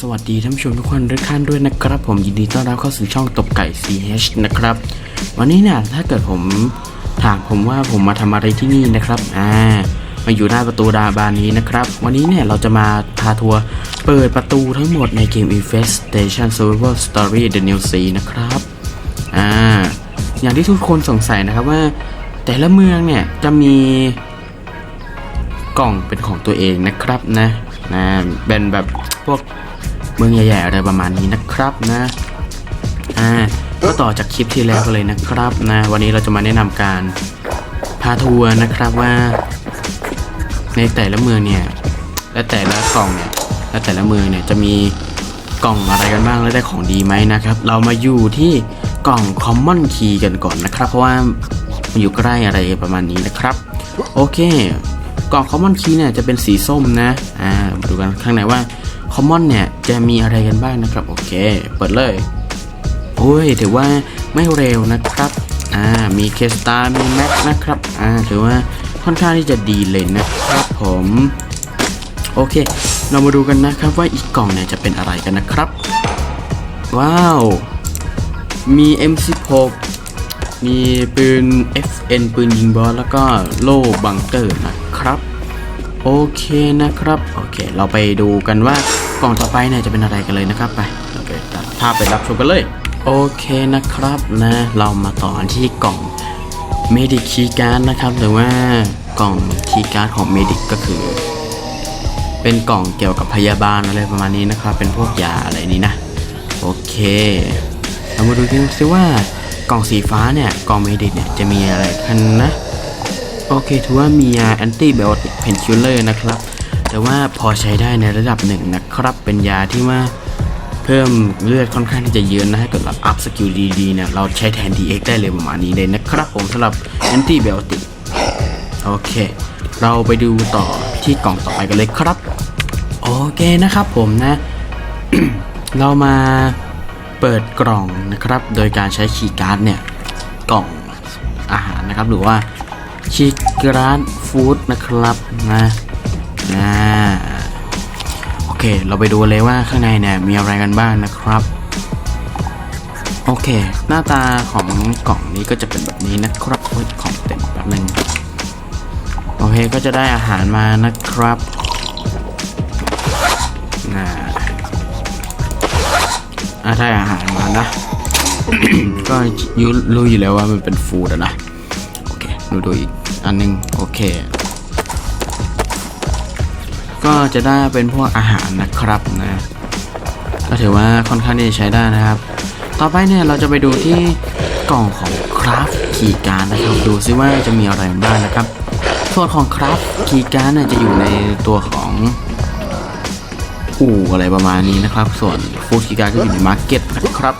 สวัสดีท่านผู้ชมทุกคนทุกท่านด้วยนะครับ ผมยินดีต้อนรับเข้าสู่ช่องตบไก่ CH นะครับ วันนี้เนี่ยถ้าเกิดผมถามผมว่าผมมาทำอะไรที่นี่นะครับอ่ามาอยู่หน้าประตูดาบานนี้นะครับ วันนี้เนี่ยเราจะมาพาทัวร์เปิดประตูทั้งหมดในเกม Infestation Survival Story The New Sea นะครับอ่าอย่างที่ทุกคนสงสัยนะครับว่า แต่ละเมืองเนี่ยจะมีกล่องเป็นของตัวเองนะครับนะนะเป็นแบบ พวกเมืองใหญ่ๆอะไรประมาณนี้นะครับนะ อ่า ก็ต่อจากคลิปที่แล้วกันเลยนะครับนะ วันนี้เราจะมาแนะนำการพาทัวร์นะครับว่าในแต่ละเมืองเนี่ย และแต่ละกล่องเนี่ย และแต่ละเมืองเนี่ยจะมีกล่องอะไรกันบ้างและได้ของดีไหมนะครับ เรามาอยู่ที่กล่อง Common Key กันก่อนนะครับ เพราะว่ามันอยู่ใกล้อะไรประมาณนี้นะครับ โอเค กล่อง Common Key เนี่ยจะเป็นสีส้มนะ อ่ามาดูกันข้างในว่า Common เนี่ยจะมีอะไรกันบ้างนะครับ โอเค เปิดเลย โอ้ย ถือว่าไม่เร็วนะครับ อ่า มีเคสตามีแม็กนะครับ อ่า ถือว่าค่อนข้างที่จะดีเลยนะครับผม โอเค เรามาดูกันนะครับว่าอีกกล่องเนี่ยจะเป็นอะไรกันนะครับ ว้าว มี M16 มีปืน FN ปืนยิงบอสแล้วก็โล่บังเกอร์นะครับ โอเคนะครับ โอเค เราไปดูกันว่ากล่องต่อไปเนี่ยจะเป็นอะไรกันเลยนะครับ ไป เราไปตัดภาพไปรับชมกันเลย โอเคนะครับนะ เรามาต่อที่กล่อง Medic Key Card นะครับ หรือว่ากล่อง Key Card ของ Medic ก็คือ เป็นกล่องเกี่ยวกับพยาบาลอะไรประมาณนี้นะครับ เป็นพวกยาอะไรนี้นะ โอเค เรามาดูกันซิว่ากล่องสีฟ้าเนี่ย กล่องเมดิกเนี่ยจะมีอะไรกันนะ โอเคถือว่ามียาแอนตี้ไบโอติกเพนคิลเลอร์นะครับ แต่ว่าพอใช้ได้ในระดับหนึ่งนะครับ เป็นยาที่ว่าเพิ่มเลือดค่อนข้างที่จะเยอะนะถ้าเกิดเราอัพสกิลดีๆเนี่ยเราใช้แทน DX ได้เลยประมาณนี้เลยนะครับ ผมสำหรับแอนตี้ไบโอติกโอเค เราไปดูต่อที่กล่องต่อไปกันเลยครับ โอเคนะครับผมนะ เรามาเปิดกล่องนะครับ โดยการใช้คีย์การ์ดเนี่ย กล่องอาหารนะครับ หรือว่า คีย์การ์ดฟู้ดนะครับนะนะโอเค เราไปดูเลยว่าข้างในเนี่ยมีอะไรกันบ้างนะครับ โอเค หน้าตาของกล่องนี้ก็จะเป็นแบบนี้นะครับของเต็มแป๊บนึงโอเคก็จะได้อาหารมานะครับน่าอะได้อาหารมานะ ก็ยูรู้อยู่แล้วว่ามันเป็นฟูดนะ โอเค ดูดูอีก อันหนึงโอเค ก็จะได้เป็นพวกอาหารนะครับนะ ก็ถือว่าค่อนข้างที่จะใช้ได้นะครับ ต่อไปเนี่ยเราจะไปดูที่กล่องของคราฟคีย์การ์ดนะครับ ดูซิว่าจะมีอะไรบ้างนะครับ ส่วนของคราฟคีย์การ์ดเนี่ยจะอยู่ในตัวของอู่อะไรประมาณนี้นะครับ ส่วนฟู้ดคีย์การ์ดก็อยู่ในมาร์เก็ตนะครับ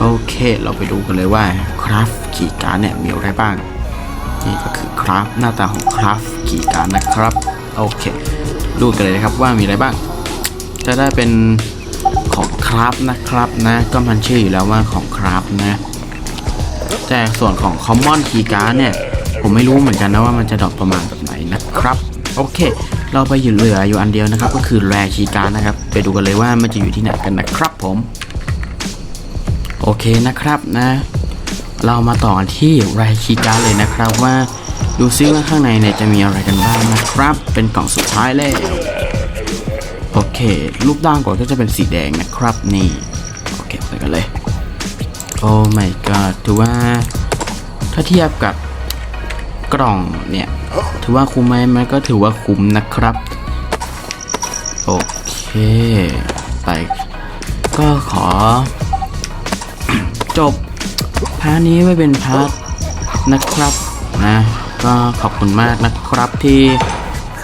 โอเค เราไปดูกันเลยว่าคราฟคีย์การ์ดเนี่ยมีอะไรบ้าง นี่ก็คือคราฟหน้าตาของคราฟคีย์การนะครับ โอเคดูกันเลยนะครับว่ามีอะไรบ้าง จะได้เป็นของคราฟนะครับนะ ก็มันชื่ออยู่แล้วว่าของคราฟนะแต่ส่วนของ Common Key Card เนี่ย ผมไม่รู้เหมือนกันนะว่ามันจะดรอปประมาณแบบไหนนะครับ โอเค เราไปอยู่เหลืออยู่อันเดียวนะครับ ก็คือ Rare Key Card นะครับ ไปดูกันเลยว่ามันจะอยู่ที่ไหนกันนะครับผม โอเคนะครับนะ เรามาต่อกันที่ Rare Key Card เลยนะครับว่าดูซิว่าข้างในเนี่ยจะมีอะไรกันบ้างนะครับ เป็นกล่องสุดท้ายแล้วโอเค รูปด้านก่อนก็จะเป็นสีแดงนะครับนี่โอเคไปกันเลยโอ้ my god ถือว่าถ้าเทียบกับกล่องเนี่ย ถือว่าคุ้มไหมมันก็ถือว่าคุ้มนะครับโอเคไปก็ขอ จบ พาร์ทนี้ไว้เป็นพาร์ทนะครับนะก็ขอบคุณมากนะครับที่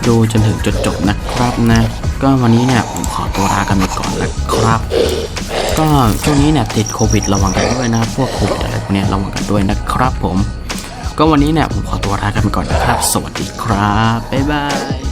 ดูจนถึงจุดจบนะครับนะก็วันนี้เนี่ยผมขอตัวลากันไปก่อนนะครับ ก็ช่วงนี้เนี่ยติดโควิดระวังกันด้วยนะครับพวกโควิดอะไรพวกเนี้ยระวังกันด้วยนะครับผม ก็วันนี้เนี่ยผมขอตัวลากันไปก่อนนะครับ สวัสดีครับบ๊ายบาย